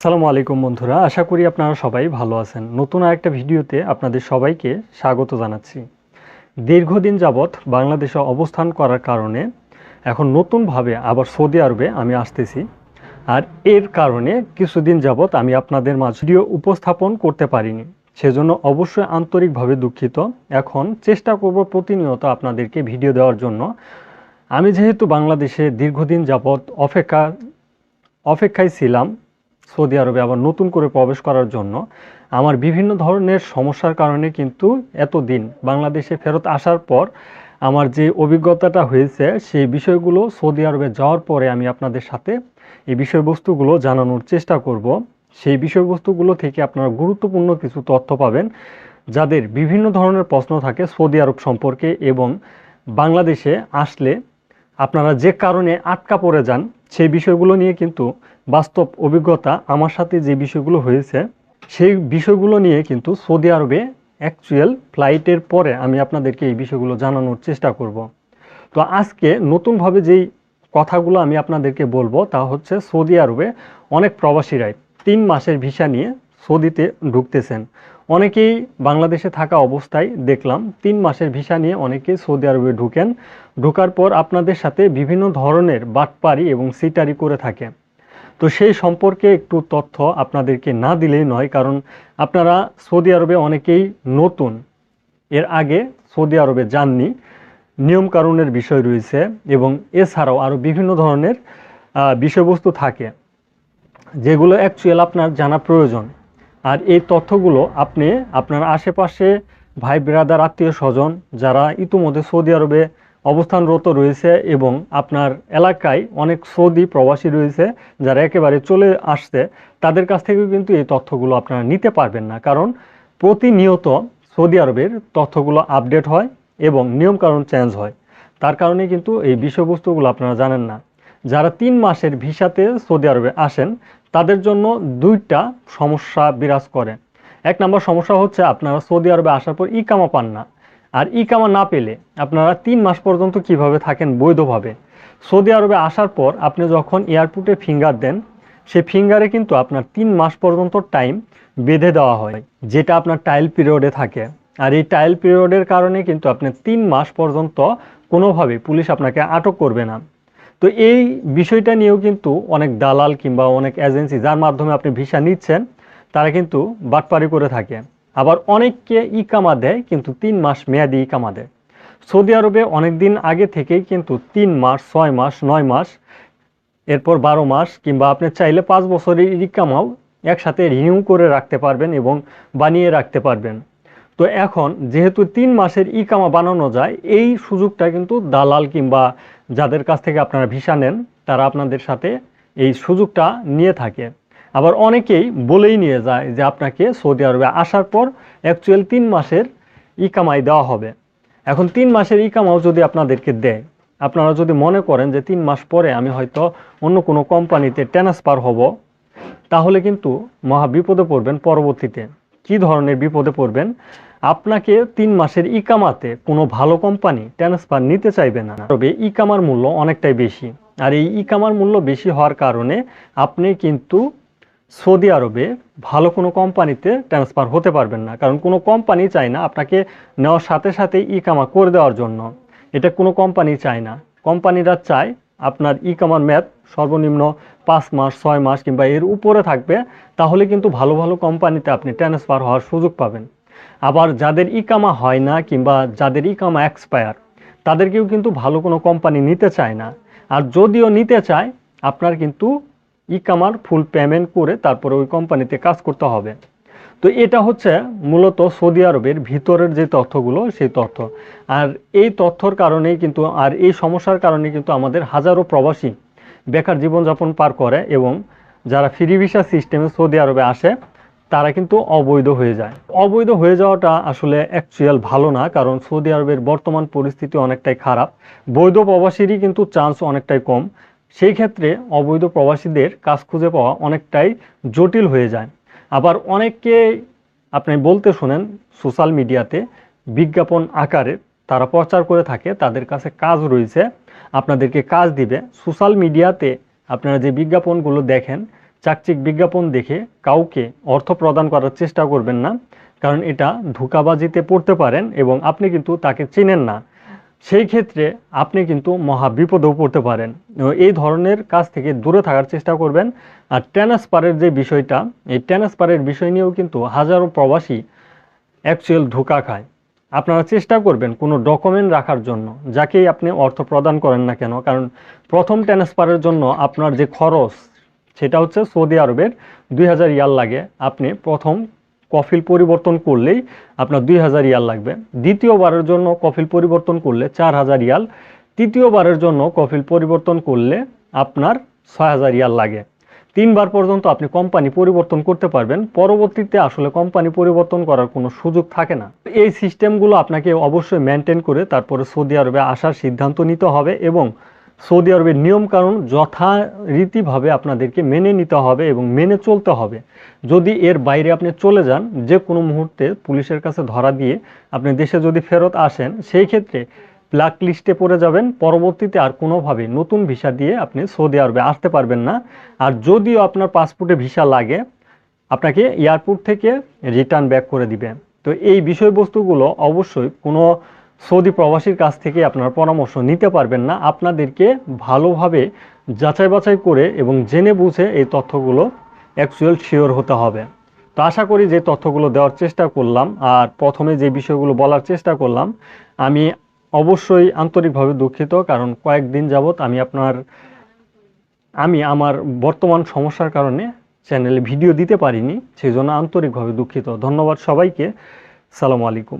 আসসালামু আলাইকুম বন্ধুরা, আশা করি আপনারা সবাই ভালো আছেন। নতুন আরেকটা ভিডিওতে আপনাদের সবাইকে স্বাগত জানাচ্ছি। দীর্ঘদিন যাবৎ বাংলাদেশে অবস্থান করার কারণে এখন নতুনভাবে আবার সৌদি আরবে আমি আসতেছি। আর এর কারণে কিছুদিন যাবৎ আমি আপনাদের মাঝে ভিডিও উপস্থাপন করতে পারিনি। সেজন্য অবশ্যই আন্তরিকভাবে দুঃখিত। এখন চেষ্টা করব প্রতিনিয়ত আপনাদেরকে ভিডিও দেওয়ার জন্য। আমি যেহেতু বাংলাদেশে দীর্ঘদিন যাবৎ অপেক্ষা অপেক্ষায় ছিলাম সৌদি আরবে আবার নতুন করে প্রবেশ করার জন্য। আমার বিভিন্ন ধরনের সমস্যার কারণে কিন্তু এতদিন বাংলাদেশে ফেরত আসার পর আমার যে অভিজ্ঞতাটা হয়েছে, সেই বিষয়গুলো সৌদি আরবে যাওয়ার পরে আমি আপনাদের সাথে এই বিষয়বস্তুগুলো জানানোর চেষ্টা করব। সেই বিষয়বস্তুগুলো থেকে আপনারা গুরুত্বপূর্ণ কিছু তথ্য পাবেন, যাদের বিভিন্ন ধরনের প্রশ্ন থাকে সৌদি আরব সম্পর্কে এবং বাংলাদেশে আসলে আপনারা যে কারণে আটকা পড়ে যান, সেই বিষয়গুলো নিয়ে কিন্তু বাস্তব অভিজ্ঞতা আমার সাথে যে বিষয়গুলো হয়েছে, সেই বিষয়গুলো নিয়ে কিন্তু সৌদি আরবে অ্যাকচুয়াল ফ্লাইটের পরে আমি আপনাদেরকে এই বিষয়গুলো জানানোর চেষ্টা করব। তো আজকে নতুনভাবে যেই কথাগুলো আমি আপনাদেরকে বলব তা হচ্ছে সৌদি আরবে অনেক প্রবাসীরাই তিন মাসের ভিসা নিয়ে সৌদিতে ঢুকতেছেন। অনেকেই বাংলাদেশে থাকা অবস্থায় দেখলাম তিন মাসের ভিসা নিয়ে অনেকেই সৌদি আরবে ঢুকেন। ঢোকার পর আপনাদের সাথে বিভিন্ন ধরনের বাটপারি এবং সিটারি করে থাকে। তো সেই সম্পর্কে একটু তথ্য আপনাদেরকে না দিলেই নয়, কারণ আপনারা সৌদি আরবে অনেকেই নতুন। এর আগে সৌদি আরবে যাননি, নিয়মকানুনের বিষয় রয়েছে এবং এছাড়াও আরও বিভিন্ন ধরনের বিষয়বস্তু থাকে, যেগুলো অ্যাকচুয়াল আপনার জানা প্রয়োজন। আর এই তথ্যগুলো আপনি আপনার আশেপাশে ভাই ব্রাদার আত্মীয় স্বজন যারা ইতিমধ্যে সৌদি আরবে অবস্থানরত রয়েছে এবং আপনার এলাকায় অনেক সৌদি প্রবাসী রয়েছে যারা একেবারে চলে আসছে, তাদের কাছ থেকেও কিন্তু এই তথ্যগুলো আপনারা নিতে পারবেন না। কারণ প্রতিনিয়ত সৌদি আরবের তথ্যগুলো আপডেট হয় এবং নিয়মকানুন চেঞ্জ হয়। তার কারণে কিন্তু এই বিষয়বস্তুগুলো আপনারা জানেন না। যারা তিন মাসের ভিসাতে সৌদি আরবে আসেন, তাদের জন্য দুইটা সমস্যা বিরাজ করে। এক নম্বর সমস্যা হচ্ছে আপনারা সৌদি আরবে আসার পর ইকামা পান না। আর ই কামা না পেলে আপনারা তিন মাস পর্যন্ত কীভাবে থাকেন বৈধভাবে? সৌদি আরবে আসার পর আপনি যখন এয়ারপোর্টে ফিঙ্গার দেন সেই ফিঙ্গারে কিন্তু আপনার তিন মাস পর্যন্ত টাইম বেঁধে দেওয়া হয়, যেটা আপনার টাইল পিরিয়ডে থাকে। আর এই টাইল পিরিয়ডের কারণে কিন্তু আপনি তিন মাস পর্যন্ত কোনোভাবে পুলিশ আপনাকে আটক করবে না। তো এই বিষয়টা নিয়েও কিন্তু অনেক দালাল কিংবা অনেক এজেন্সি যার মাধ্যমে আপনি ভিসা নিচ্ছেন, তারা কিন্তু বাটপারি করে থাকে। আবার অনেককে ইকামা দেয়, কিন্তু তিন মাস মেয়াদি ইকামা দেয়। সৌদি আরবে অনেক দিন আগে থেকেই কিন্তু তিন মাস, ছয় মাস, নয় মাস, এরপর বারো মাস, কিংবা আপনি চাইলে পাঁচ বছরের ইকামাও একসাথে রিনিউ করে রাখতে পারবেন এবং বানিয়ে রাখতে পারবেন। তো এখন যেহেতু তিন মাসের ইকামা বানানো যায়, এই সুযোগটা কিন্তু দালাল কিংবা যাদের কাছ থেকে আপনারা ভিসা নেন, তারা আপনাদের সাথে এই সুযোগটা নিয়ে থাকে। আবার অনেকেই বলেই নিয়ে যায় যে আপনাকে সৌদি আরবে আসার পর অ্যাকচুয়াল তিন মাসের ইকামাই দেওয়া হবে। এখন তিন মাসের ইকামাও যদি আপনাদেরকে দেয়, আপনারা যদি মনে করেন যে তিন মাস পরে আমি হয়তো অন্য কোনো কোম্পানিতে ট্রান্সফার হব, তাহলে কিন্তু মহা বিপদে পড়বেন পরবর্তীতে। কি ধরনের বিপদে পড়বেন? আপনাকে তিন মাসের ইকামাতে কোনো ভালো কোম্পানি ট্রান্সফার নিতে চাইবে না। তবে ইকামার মূল্য অনেকটাই বেশি। আর এই ইকামার মূল্য বেশি হওয়ার কারণে আপনি কিন্তু সৌদি আরবে ভালো কোনো কোম্পানিতে ট্রান্সফার হতে পারবেন না। কারণ কোনো কোম্পানি চায় না আপনাকে নেওয়ার সাথে সাথে ইকামা করে দেওয়ার জন্য। এটা কোনো কোম্পানি চায় না। কোম্পানিরা চায় আপনার ইকামার ম্যাথ সর্বনিম্ন পাঁচ মাস, ছয় মাস কিংবা এর উপরে থাকবে, তাহলে কিন্তু ভালো ভালো কোম্পানিতে আপনি ট্রান্সফার হওয়ার সুযোগ পাবেন। আবার যাদের ইকামা হয় না কিংবা যাদের ইকামা এক্সপায়ার তাদেরকেও কিন্তু ভালো কোনো কোম্পানি নিতে চায় না। আর যদিও নিতে চায়, আপনার কিন্তু ইকামার ফুল পেমেন্ট করে তারপরে ওই কোম্পানিতে কাজ করতে হবে। তো এটা হচ্ছে মূলত সৌদি আরবের ভিতরের যে তথ্যগুলো, সেই তথ্য। আর এই তথ্যর কারণেই কিন্তু, আর এই সমস্যার কারণে কিন্তু আমাদের হাজারো প্রবাসী বেকার জীবনযাপন পার করে এবং যারা ফ্রি ভিসা সিস্টেমে সৌদি আরবে আসে, তারা কিন্তু অবৈধ হয়ে যায়। অবৈধ হয়ে যাওয়াটা আসলে অ্যাকচুয়াল ভালো না, কারণ সৌদি আরবের বর্তমান পরিস্থিতি অনেকটাই খারাপ। বৈধ প্রবাসীরই কিন্তু চান্স অনেকটাই কম। সেই ক্ষেত্রে অবৈধ প্রবাসীদের কাজ খুঁজে পাওয়া অনেকটাই জটিল হয়ে যায়। আবার অনেককে আপনি বলতে শোনেন, সোশ্যাল মিডিয়াতে বিজ্ঞাপন আকারে তারা প্রচার করে থাকে, তাদের কাছে কাজ রয়েছে, আপনাদেরকে কাজ দিবে। সোশ্যাল মিডিয়াতে আপনারা যে বিজ্ঞাপনগুলো দেখেন, চাকচিক বিজ্ঞাপন দেখে কাউকে অর্থ প্রদান করার চেষ্টা করবেন না, কারণ এটা ধোঁকাবাজিতে পড়তে পারেন এবং আপনি কিন্তু তাকে চেনেন না। সেই ক্ষেত্রে আপনি কিন্তু মহা বিপদেও পড়তে পারেন। এই ধরনের কাজ থেকে দূরে থাকার চেষ্টা করবেন। আর ট্রান্সফারের যে বিষয়টা, এই ট্রান্সফারের বিষয় নিয়েও কিন্তু হাজারো প্রবাসী অ্যাকচুয়াল ধোকা খায়। আপনারা চেষ্টা করবেন কোনো ডকুমেন্ট রাখার জন্য, যাকেই আপনি অর্থ প্রদান করেন না কেন। কারণ প্রথম ট্রান্সফারের জন্য আপনার যে খরচ, সেটা হচ্ছে সৌদি আরবের দুই হাজার ইয়াল লাগে। আপনি প্রথম কফিল পরিবর্তন করলেই আপনার দুই হাজার ইয়াল লাগবে। দ্বিতীয়বারের জন্য কফিল পরিবর্তন করলে চার হাজার ইয়াল। তৃতীয়বারের জন্য কফিল পরিবর্তন করলে আপনার ছয় হাজার ইয়াল লাগে। তিনবার পর্যন্ত আপনি কোম্পানি পরিবর্তন করতে পারবেন। পরবর্তীতে আসলে কোম্পানি পরিবর্তন করার কোনো সুযোগ থাকে না। এই সিস্টেমগুলো আপনাকে অবশ্যই মেনটেন করে তারপরে সৌদি আরবে আসার সিদ্ধান্ত নিতে হবে এবং সৌদি আরবের নিয়মকানুন যথারীতিভাবে আপনাদেরকে মেনে নিতে হবে এবং মেনে চলতে হবে। যদি এর বাইরে আপনি চলে যান, যে কোনো মুহূর্তে পুলিশের কাছে ধরা দিয়ে আপনি দেশে যদি ফেরত আসেন, সেই ক্ষেত্রে ব্ল্যাক লিস্টে পড়ে যাবেন। পরবর্তীতে আর কোনোভাবে নতুন ভিসা দিয়ে আপনি সৌদি আরবে আসতে পারবেন না। আর যদিও আপনার পাসপোর্টে ভিসা লাগে, আপনাকে এয়ারপোর্ট থেকে রিটার্ন ব্যাক করে দিবে। তো এই বিষয়বস্তুগুলো অবশ্যই কোনো সৌদি প্রবাসীর কাছ থেকে আপনার পরামর্শ নিতে পারবেন না। আপনাদেরকে ভালোভাবে যাচাই বাছাই করে এবং জেনে বুঝে এই তথ্যগুলো অ্যাকচুয়াল শিওর হতে হবে। তো আশা করি যে তথ্যগুলো দেওয়ার চেষ্টা করলাম। আর প্রথমে যে বিষয়গুলো বলার চেষ্টা করলাম, আমি অবশ্যই আন্তরিকভাবে দুঃখিত, কারণ কয়েকদিন যাবৎ আমি আপনার, আমি আমার বর্তমান সমস্যার কারণে চ্যানেলে ভিডিও দিতে পারিনি সেই জন্য আন্তরিকভাবে দুঃখিত। ধন্যবাদ সবাইকে। সালামু আলাইকুম।